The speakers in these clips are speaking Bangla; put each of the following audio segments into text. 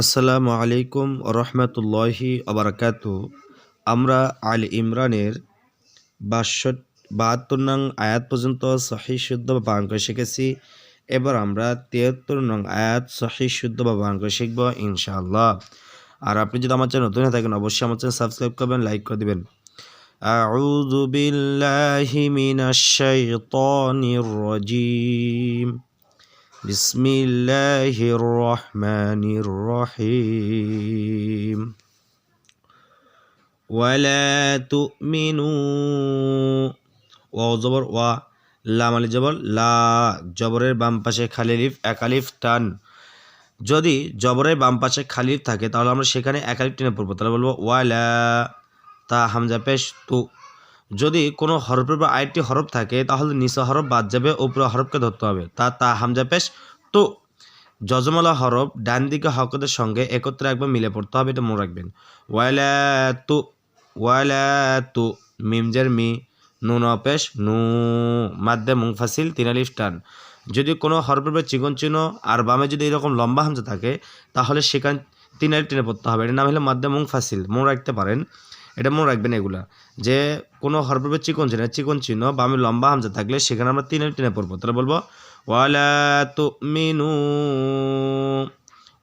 আসসালামু আলাইকুম রহমতুল্লাহি আবরাকাত আমরা আল ইমরানের বাষট বাহাত্তর নং আয়াত পর্যন্ত সহি শুদ্ধ বা বানান করে শিখেছি এবার আমরা তিয়াত্তর নং আয়াত সহি শুদ্ধ বা বানান করে শিখব ইনশাআল্লাহ আর আপনি যদি আমার চ্যানেল নতুন হয়ে থাকেন অবশ্যই আমার চ্যানেল সাবস্ক্রাইব করবেন লাইক করে দিবেন أعوذ بالله من الشيطان الرجيم بسم الله الرحمن الرحيم ولا تؤمنوا ওয়াও জবর ওয়া লাম আলি জবর লা জবরের বাম পাশে খালি লিফ একালিফ টান যদি জবরের বাম পাশে খালি লিফ থাকে তাহলে আমরা সেখানে একালিফ টেনে পড়বো তাহলে বলবো ওয়ালা তা হামজা পেশ তু যদি কোনো হরফের বা আরেকটি হরফ থাকে, তাহলে নিচে হরফ বাদ যাবে, উপরে হরফকে ধরতে হবে। তা তা, হামজা পেশ। তো, যজমালা হরফ ডান দিকে হকদের সঙ্গে একত্রে একবার মিলে পড়তে হবে, এটা মনে রাখবেন। ওয়ালা তু ওয়ালা তু মিমজের মি, নুন অপেশ নু, মাদ্দে মুংফাসিল তিনালিফ টান। যদি কোনো হরফের বা চিকন চিহ্ন আর বামে যদি এরকম লম্বা হামজা থাকে, তাহলে সেখানে তিনালি টেনে পড়তে হবে। এটার নাম হলো মাদ্দে মুংফাসিল মনে রাখতে পারেন। এটা মনে রাখবেন এগুলা, যে কোনো হরফের চিকন চিহ্ন চিকন চিহ্ন বা আমি লম্বা হামজা থাকলে সেখানে আমরা তিনে টেনে পড়ব। তাহলে বলব, ওয়ালা তু মিনু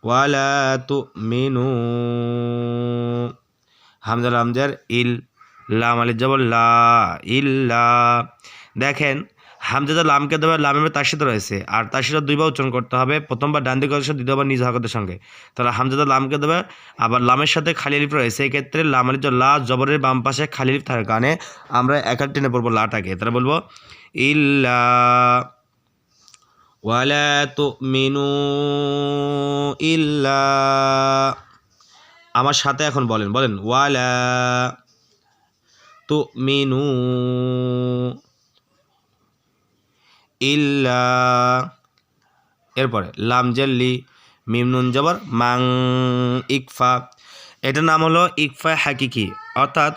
ওয়ালা তু মিনু হামজা হামজার ইল, লাম আলি যাব লা, ইল্লা। দেখেন হামজাদা লামকে দেবে লামের তার সাথে রয়েছে। আর তার সাথে দুইবার উচ্চারণ করতে হবে। প্রথমবার ডান দিকে সাথে দ্বিতীয়বার নিজ হকতের সঙ্গে। তাহলে হামজাদা লামকে দেবে। আবার লামের সাথে খালি লিপ রয়েছে। এই ক্ষেত্রে লাম আলি লা, জবরের বাম পাশে খালি লিপ থাকার কারণে আমরা এক হাত টেনে পড়ব লাটাকে। তাহলে বলব, ইল্লা ওয়ালা তো মিনু ইল্লা। আমার সাথে এখন বলেন বলেন, ওয়ালা তো মিনু ইল্লা। এরপরে, লাম জেল্লি মিমনুন জবর, মাং, ইকফা। এটার নাম হলো ইকফা হাকিকি। অর্থাৎ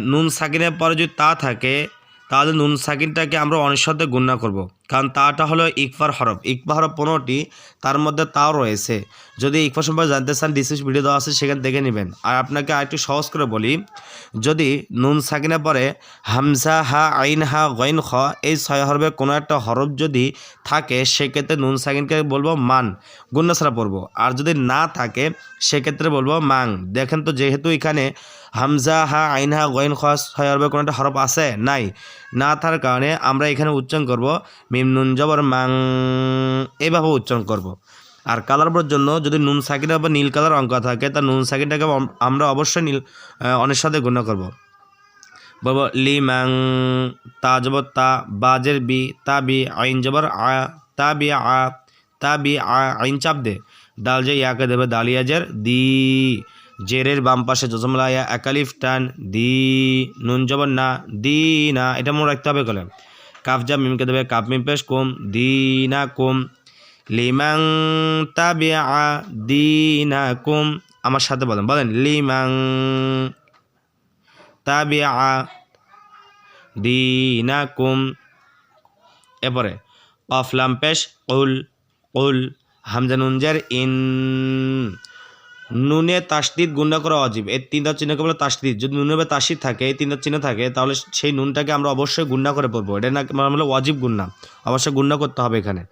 নুন সাকিনের পরে যদি তা থাকে তাহলে নুন সাকিনটাকে আমরা সাথে গুণনা করব। কারণ তাটা হলো ইকফার হরফ। ইকফা হরফ পনেরোটি, তার মধ্যে তাও রয়েছে। যদি ইকফা সম্পর্কে জানতে চান ডিসিস ভিডিও দেওয়া আছে, সেখানে দেখে নেবেন। আর আপনাকে আরেকটু সহজ করে বলি, যদি নুন সাকিনের পরে হামজা, হা, আইন, হা, গইন, খ এই ছয় হরফে কোনো একটা হরফ যদি থাকে, সেক্ষেত্রে নুন সাকিনকে বলব মান গুন্না ছাড়া পড়ব। আর যদি না থাকে, সেক্ষেত্রে বলব মাং। দেখেন তো, যেহেতু এখানে হামজা হা আইন হা গইন খ ছয় হরফে কোনো একটা হরফ আছে? নাই। না থাকার কারণে আমরা এখানে উচ্চারণ করব মিম নুন জবর মাং এইভাবে উচ্চারণ করব। আর কালার জন্য যদি নুন সাকিনের বা নীল কালার অঙ্ক থাকে, তা নুন সাকিনটাকে আমরা অবশ্যই নীল অনের সাথে গণ্য করব। বলব লি মাং, তা জবর তা বাজের বি, তা বি, আইন জবর আ, তা বি আ, তা বি আ, আইন চাপ দে। ডাল যে ইয়াকে দেবে দালিয়াজের দি। জেরের বাম পাশে জজমলা ইয়া একালিফ টান, দি, নুন জবর না, দি, না, এটা মনে রাখতে হবে কলে কাফ যা মিমকে দেবে কাপ মিম পেশ কম, দি, না, কম। লিমাং তাবিআ দিনাকুম আমার সাথে বলেন বলেন, লিমাং তাবে আ দি, না দিনাকুম এরপরে অফলাম পেশ উল উল হামজা নুনজার ইন। নুনে তাসদিদ গুণা করা অজীব এই তিনটা চিহ্নকে বলে তাসদিদ যদি নুনে বা তাসিদ থাকে, এই তিনটা চিহ্ন থাকে, তাহলে সেই নুনটাকে আমরা অবশ্যই গুণা করে পড়ব। এটা না হলো অজীব গুণা। অবশ্যই গুণা করতে হবে এখানে।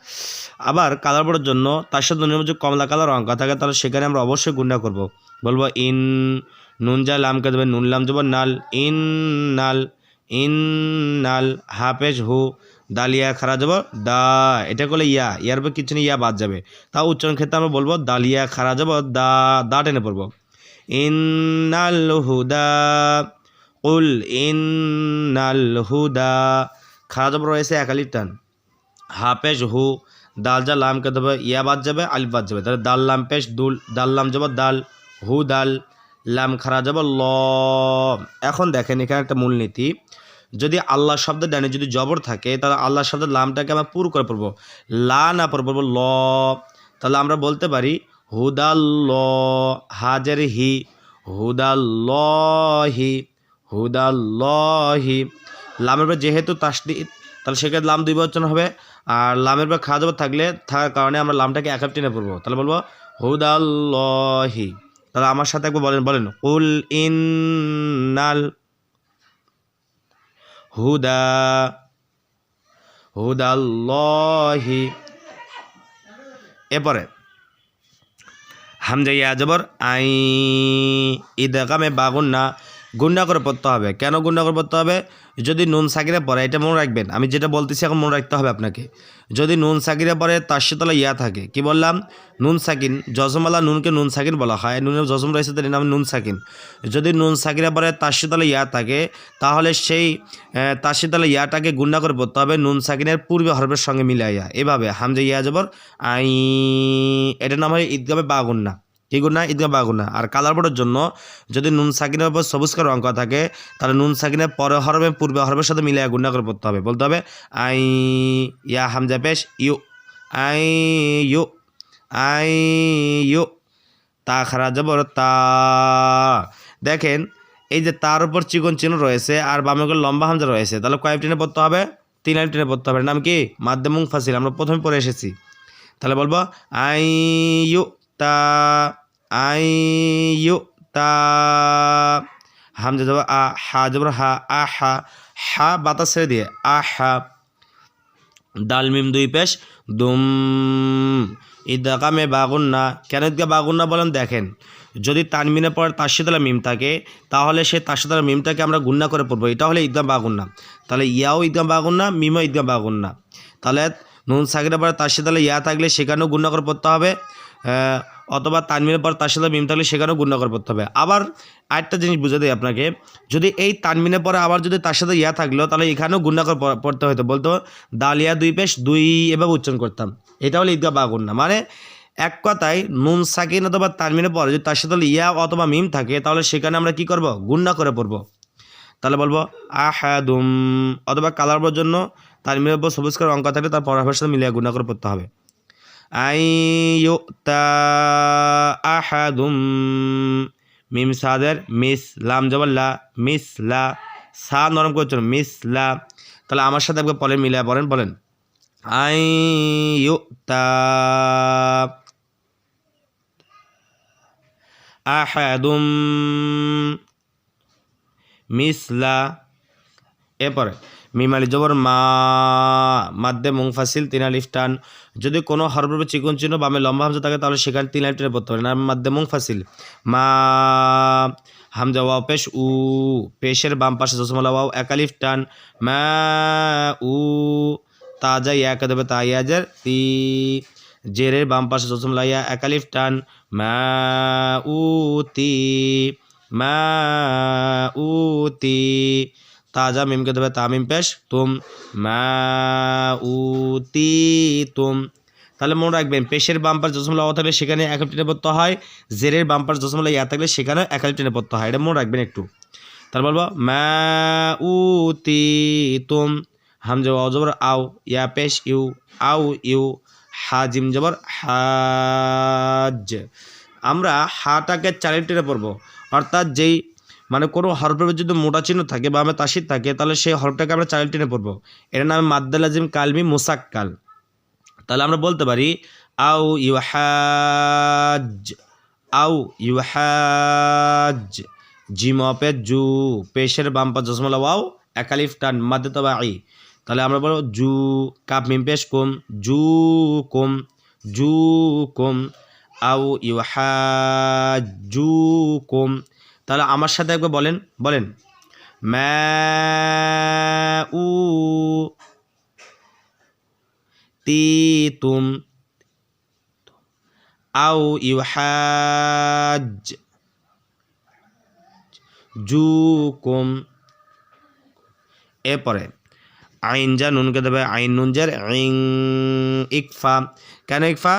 আবার কালার পড়ার জন্য তার সাথে নুনের মধ্যে কমলা কালার অঙ্ক থাকে, তাহলে সেখানে আমরা অবশ্যই গুণা করব। বলব ইন নুন যা লামকে দেবে, নুন লাম যাব নাল, ইন নাল ইন নাল, হাফেজ হু দালিয়া খারা যাব দা এটা করলে ইয়া, ইয়ার পর কিছু নেই, ইয়া বাদ যাবে। তাও উচ্চারণ ক্ষেত্রে আমরা বলব দালিয়া খারা যাব দা দা টেনে পড়ব। ইন্নাল হুদা, উল ইন্নাল হুদা, খারা যাব রয়েছে একালির টান। হাফেজ হু, দাল যা লামকে দেবে, ইয়া বাদ যাবে, আলিফ বাদ যাবে। তাহলে দাল লাম পেশ, দুল, দাল লাম যাব, দাল, হু, দাল, লাম খারা যাব, ল। এখন দেখেন এখানে একটা মূলনীতি। যদি আল্লাহ শব্দের ডানে যদি জবর থাকে, তাহলে আল্লাহ শব্দের লামটাকে আমরা পুর করে পড়ব। লা না পড়ব ল। তাহলে আমরা বলতে পারি হুদাল হাজের হি হুদাল্লহি হুদাল্লহি। লামের পর যেহেতু তাসদিদ, তাহলে সেক্ষেত্রে লাম দুই বচন হবে। আর লামের পর খাওয়া থাকলে থাকার কারণে আমরা লামটাকে এক টেনে পড়ব। তাহলে বলব, হুদাল্লাহি। তাহলে আমার সাথে একবার বলেন বলেন, কুল ইন্নাল হুদা। হুদাল্লাহি। এরপরে হামজা ইয়া জবর আই বাগুন গুন্না গুন্ডা করে পড়তে হবে। কেন গুন্ডা করে পড়তে হবে? যদি নুন সাকিরে পড়ে, এটা মনে রাখবেন, আমি যেটা বলতেছি এখন মনে রাখতে হবে আপনাকে। যদি নুন সাকিরে পরে তার সাথে ইয়া থাকে। কি বললাম? নুন সাকিন, জজমালা নুনকে নুন সাকিন বলা হয়। নুনের জজম রয়েছে, তার নাম নুন সাকিন। যদি নুন সাকিরে পরে তার সাথে ইয়া থাকে। তাহলে সেই তার সাথে ইয়াটাকে গুন্ডা করে পড়তে হবে, নুন সাকিনের পূর্বে হরফের সঙ্গে মিলাইয়া। এভাবে, হামজা, ইয়া, জবর আই এটার নাম হয় ঈদগামে বা গুন্না কি গুন্না ঈদগাহ বা গুন্না আর কালার বোর্ডের জন্য যদি নুন সাকিনের উপর সবুজ কালো অঙ্ক থাকে, তাহলে নুন সাকিনের পরে হরফে পূর্বে হরফের সাথে মিলিয়ে গুন্ডা করে পড়তে হবে। বলতে হবে, আই, ইয়া, হামজা, পেশ, ইউ, আই ইউ আই, ইউ, তা, খারা, জবর, তা। দেখেন, এই যে তার উপর চিকন চিহ্ন রয়েছে আর বামে করে লম্বা হামজা রয়েছে, তাহলে কয়েক টেনে পড়তে হবে? তিন লাইন টেনে পড়তে হবে। নাম কি? মাধ্যমুং ফাসিল। আমরা প্রথমে পড়ে এসেছি। তাহলে বলব, আই, ইউ তা, আই, ইউ, তা, হামজা যাব আ, হা জবর, হা, আ, হা হা বাতাস ছেড়ে দিয়ে, আ, হা, দাল, মিম, দুই পেশ, দুম ঈদগামে বাগুন্না, কেন ঈদগা বাগুন্না বলেন? দেখেন, যদি তানমিনে পরে তাশিদালা মিম থাকে, তাহলে সে তাশিদালা মিমটাকে আমরা গুন্না করে পড়ব। এটা হলে ঈদগাম বাগুন্না। তাহলে ইয়াও ঈদগাম বাগুন্না, মিমও ঈদগাম বাগুন্না। তাহলে নুন সাকিরে পরে তাশিদালা ইয়া থাকলে সেখানেও গুন্না করে পড়তে হবে। অথবা তানমিনের পর তার সাথে মিম থাকলে সেখানেও গুণা করে পড়তে হবে। আবার আরেকটা জিনিস বুঝে দিই আপনাকে, যদি এই তানমিনের পরে আবার যদি তার সাথে ইয়া থাকল, তাহলে এখানেও গুণা করে প- পড়তে হতো বলতো দালিয়া দুই পেশ, দুই এভাবে উচ্চারণ করতাম। এটা হলো ঈদগা বা গুন্না মানে এক কথায় নুন, সাকিন অথবা তানমিনের পরে যদি তার সাথে ইয়া অথবা মিম থাকে, তাহলে সেখানে আমরা কি করব? গুন্না করে পড়ব। তাহলে বলব, আহাদুম, অথবা কালার জন্য তানমিনের উপর সবুজ করে অঙ্ক থাকলে তার সাথে মিলিয়ে গুণা করে পড়তে হবে। আই ইউতা আহাদুম মিম সাদের মিস লাম জবল্লা মিস লা সা নরম করছেন মিস লা তাহলে আমার সাথে একবার পরে মিলে বলেন আই ইউতা আহাদুম মিসলা এরপরে মিমালি জবর মা, মাদ্দে মুংফাসিল, তিন আলিফ টান। যদি কোনো হরফে চিকন চিহ্ন বামে লম্বা হামজা থাকে, তাহলে সেখানে তিন আলিফ পড়তে পারে। না মাদ্দে মুংফাসিল। মা, হামজা ওয়াও, পেশ উ, পেশের বাম পাশে জসমলা ওয়াও একালিফ টান। মা, উ তাজা ইয়া দেবে তা ইয়াজের তি, জেরের বাম পাশে জসমলা ইয়া একালিফ টান। মা, উ, তি, মা, উ, তি তাজা মিমকে দেবে তামিম পেশ। তুম মা উতি তুম তাহলে মনে রাখবেন, পেশের বাম্পার জসমলা অ থাকলে সেখানে এক টেনে পড়তে হয়। জেরের বাম্পার জসমলা ইয়া থাকলে সেখানে এক টেনে পড়তে হয়। এটা মনে রাখবেন একটু। তাহলে বলব, মা উতি তুম হামজা অজবর আও ইয়া পেশ, ইউ আউ ইউ, হা হাজিম জবর, হাজ। আমরা হাটাকে চারের টেনে পড়ব। অর্থাৎ যেই মানে কোনো হরফের যদি মোটা চিহ্ন থাকে বা আমার তাসির থাকে, তাহলে সেই হরফটাকে আমরা চাইল্ড টেনে পড়ব। এর নাম মাদ্দালাজিম কালমি মুসাক্কাল। তাহলে আমরা বলতে পারি, আউ ইউহাজ আউ ইউহাজ জিম অপে জু, পেশের বাম্পা জসমলা ওয়াও একালিফ টান, মাদ্দে তবা আই তাহলে আমরা বলব জু, কাপ মিম পেশ কুম, জু কুম জু কুম, আউ ইউহাজ জু কুম। তাহলে আমার সাথে একবার বলেন বলেন। ম্যা উ তি তুম আও ইউহাজ জু কুম। এরপরে আইন যা নুনকে দেবে, আইন নুন যার আইন ইকফা। কেন ইকফা?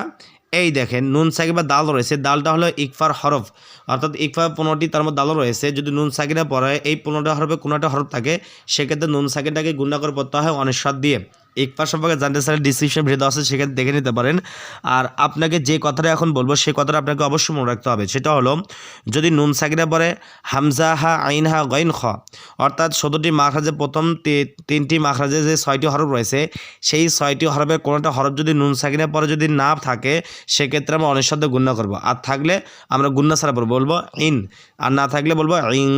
এই দেখেন, নুন সাকিবা দাল রয়েছে। দালটা হলো ইকফার হরফ। অর্থাৎ ইকফার পনেরোটি তার মধ্যে দালও রয়েছে। যদি নুন সাকিরা পরে এই পনেরোটা হরফে কোনো একটা হরফ থাকে, সেক্ষেত্রে নুন সাকিটাকে গুন্ডা করে পড়তে হয় অনেক দিয়ে। ইকফা সম্পর্কে জানতে চাইলে ডিসক্রিপশন ভিডিও আছে, সেখানে দেখে নিতে পারেন। আর আপনাকে যে কথাটা এখন বলব, সেই কথাটা আপনাকে অবশ্যই মনে রাখতে হবে। সেটা হলো, যদি নুন সাকিনা পরে হামজা হা আইন হা গইন খ, অর্থাৎ সতেরোটি মাখরাজে প্রথম তিনটি মাখরাজে যে ছয়টি হরফ রয়েছে, সেই ছয়টি হরফের কোনোটা হরফ যদি নুন সাকিনা পরে যদি না থাকে, সেক্ষেত্রে আমরা অনেক শব্দ গুণা করব। আর থাকলে আমরা গুন্না ছাড়া পড়ব। বলব ইন, আর না থাকলে বলব ইং।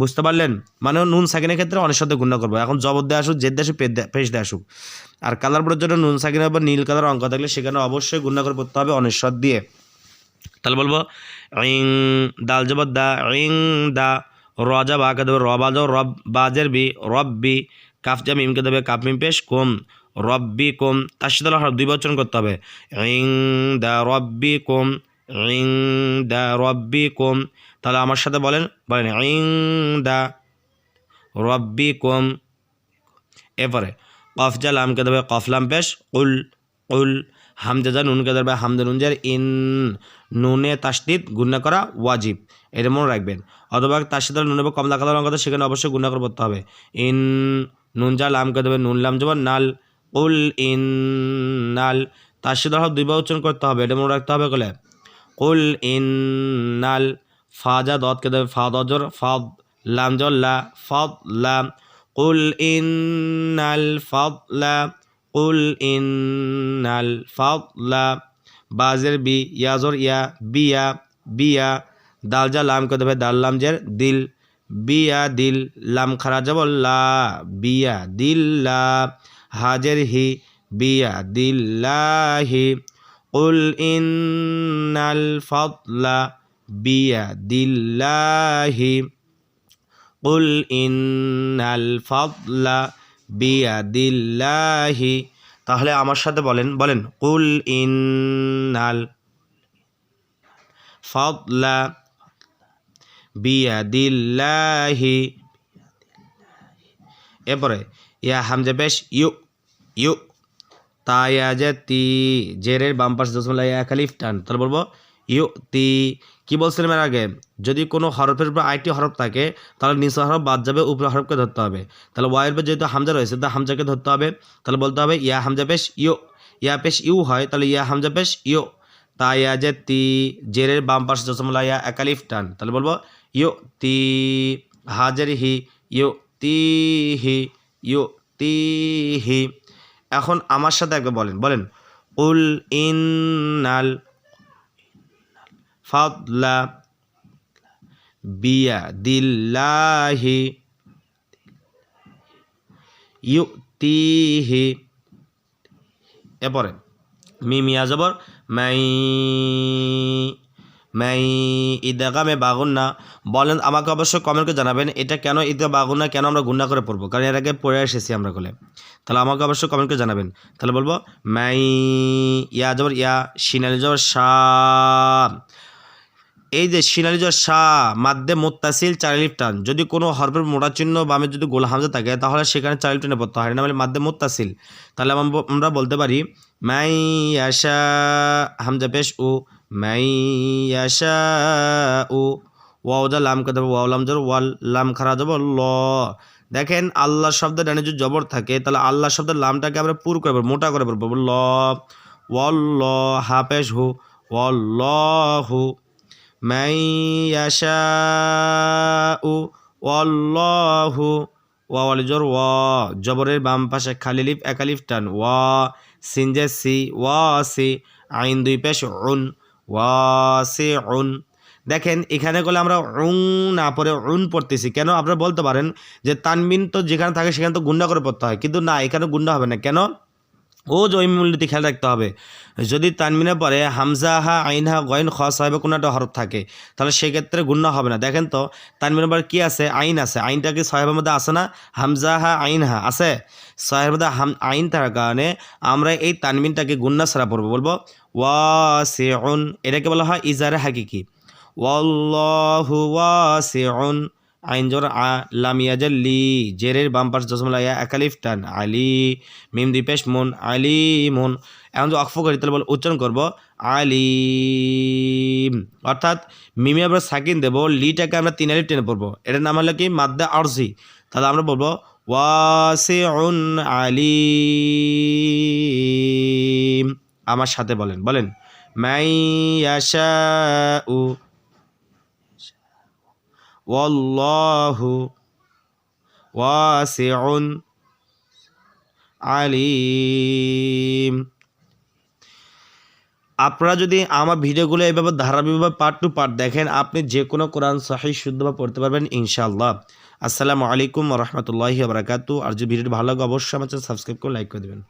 বুঝতে পারলেন? মানে নুন সাকিনের ক্ষেত্রে অনেক শব্দ গুণা করব। এখন জবর দিয়ে আসুক জেদ দিয়ে আসুক পেশ দিয়ে আসুক। আর কালার পরের জন্য নুন সাকিনের বা নীল কালার অঙ্ক থাকলে সেখানে অবশ্যই গুণা করে পড়তে হবে অনেশ্বর দিয়ে। তাহলে বলব, ইং দাল জবর দা, ইং দা রজা বাকে দেবে রবাজ রব বাজের বি রব্বি কাফ জা মিমকে দেবে কাপ মিম পেশ কোম রব্বি কোম, তার সাথে হরফ দুই বচন করতে হবে। ইং দা রব্বি কোম, ইং দা রব্বি কোম, তাহলে আমার সাথে বলেন বলেন, ইং দা রব্বি কোম, এরপরে কফ জা লামকে দেবে কফলাম পেশ উল উল হামজা যা নুনকে দেবে হামজা নুনজার ইন নুনে তাসদিদ গুণা করা ওয়াজিব। এটা মনে রাখবেন। অথবা সাথে নুন এবং কমলা কালার আছে, সেখানে অবশ্যই গুণা করে পড়তে হবে। ইন নুন যা লামকে দেবে নুন লাম যাবার নাল উল ইন নাল সাথে হরফ দুইবার উচ্চারণ করতে হবে। এটা মনে রাখতে হবে বলে কুল ইন নাল ফাজা দতকে দেবে ফা দজর ফাদ লাম জল লা ফাদ লাম কুল ইন্নাল ফাদলা কুল ইন্নাল ফাদলা বাজের বি, ইয়াজর ইয়া, বিয়া বিয়া, দাল যা লাম কে দেবে দাল লাম জের দিল, বিয়া দিল লাম খারা যাব লা, বিয়া দিল্লা হাজের হি, বিয়া দিল্লাহি কুল ইন্নাল ফাদলা বিয়া দিল্লাহি قل إن الفضل بيد الله তাহলে আমার সাথে বলেন বলেন কুল ইন্নাল ফাদলা বিয়াদিল্লাহি এরপরে ইয়া হামজা পেশ ইউ ইউ তায়া যে তি জেরের বাম পাশে দশমলা ইয়া খালিফ টান তাহলে বলবো ইউ তি কি বলছিলাম এর আগে? যদি কোনো হরফের উপর আরেকটি হরফ থাকে, তাহলে নিচে হরফ বাদ যাবে উপরে হরফকে ধরতে হবে। তাহলে ওয়াইয়ের উপর যেহেতু হামজা রয়েছে, তা হামজাকে ধরতে হবে। তাহলে বলতে হবে, ইয়া হামজা পেশ ইউ, ইয়া পেশ ইউ হয়, তাহলে ইয়া হামজা পেশ ইউ। তা ইয়া যে তি, জেরের বাম পাশে দশমলা ইয়া একালিফ টান। তাহলে বলব, ইউ তি, হাজারি হি, ইউ তি হি, ইউ তি হি। এখন আমার সাথে একবার বলেন বলেন, উল ইন ইন্নাল ফাদলা বিয়াদিল্লাহি ইউতিহি। এরপরে মিমিয়া জবর, মাই মাই বাগুন না বলেন, আমাকে অবশ্যই কমেন্ট করে জানাবেন, এটা কেন ঈদগা বাগুন না কেন আমরা গুন্না করে পড়ব? কারণ এর আগে পড়ে এসেছি আমরা বলে তাহলে আমাকে অবশ্যই কমেন্ট করে জানাবেন। তাহলে বলব, মাই ইয়া জবর, ইয়া সিনালি জবর শাহ এই যে জবর শাহ, মাদ্দে মোত্তাসিল চারিলিপ টান। যদি কোনো হরফের মোটা চিহ্ন বামে যদি গোল হামজা থাকে, তাহলে সেখানে চারিলিপ টানে পড়তে হয়। না মানে মাদ্দে মোত্তাসিল। তাহলে আম- আমরা বলতে পারি, মাই আশা হামজা পেশ ও মাই আশা ও ওয়াও যা লাম কে দেবো, ওয়াও লাম জবর ওয়াল লাম খারা যাব ল। দেখেন আল্লাহ শব্দের ডানে যদি জবর থাকে, তাহলে আল্লাহ শব্দের লামটাকে আমরা পুর করে মোটা করে পড়ব। ল ওয়াল্ল হাফেজ হু, ওয়াল্লাহু من يشاء والله ওয়াল জোর ওয়া জবরের বাম পাশে খালি লিফ একালিফ টান ওয়া সিনজে সি ওয়া সি আইন দুই পেশ উন ওয়া সি উন দেখেন এখানে করলে আমরা উং না পড়ে উন পড়তেছি কেন আপনারা বলতে পারেন যে তানবিন তো যেখানে থাকে সেখানে তো গুন্ডা করে পড়তে হয় কিন্তু না এখানে গুন্ডা হবে না কেন ও জৈম খেয়াল রাখতে হবে। যদি তানমিনে পরে হামজা হা আইন হা গয়ন খ সাহেবে কোনো একটা হরফ থাকে, তাহলে সেক্ষেত্রে গুণ্য হবে না। দেখেন তো তানমিনের পরে কী আছে? আইন আছে। আইনটা কি সাহেবের মধ্যে আছে না? হামজা হা আইন হা আছে? সাহেবের মধ্যে হাম, আইন থাকার কারণে আমরা এই তানমিনটাকে গুন্না ছাড়া পড়ব। বলব ওয়া সে এটাকে বলা হয় ইজারে হাকিকি। ওয়াল্লাহু ওয়াসিউন আইন জোর আ লি, জেরের বাম পাশ জসমলা ইয়া একালিফ টান, আলি, মিম দুই পেশ মন, আলি মন। এখন যদি অক্ফ করি, তাহলে বল উচ্চারণ করব আলিম অর্থাৎ মিমে আমরা সাকিন দেবো, লিটাকে আমরা তিন আলিফ টেনে পড়ব। এটার নাম হলো কি? মাদ্দা আরজি। তাহলে আমরা বলব, ওয়াসিউন আলিম আমার সাথে বলেন বলেন মাইয়াশাউ ওয়াল্লাহু ওয়াসিউন আলিম। আপনারা যদি আমার ভিডিওগুলো এভাবে ধারাবাহিকভাবে পার্ট টু পার্ট দেখেন, আপনি যে কোনো কোরআন সহি শুদ্ধভাবে পড়তে পারবেন ইনশাআল্লাহ। আসসালামু আলাইকুম রহমতুল্লাহি বারাকাতু আর যদি ভিডিওটি ভালো লাগে, অবশ্যই আমার চ্যানেল সাবস্ক্রাইব করে লাইক করে দেবেন।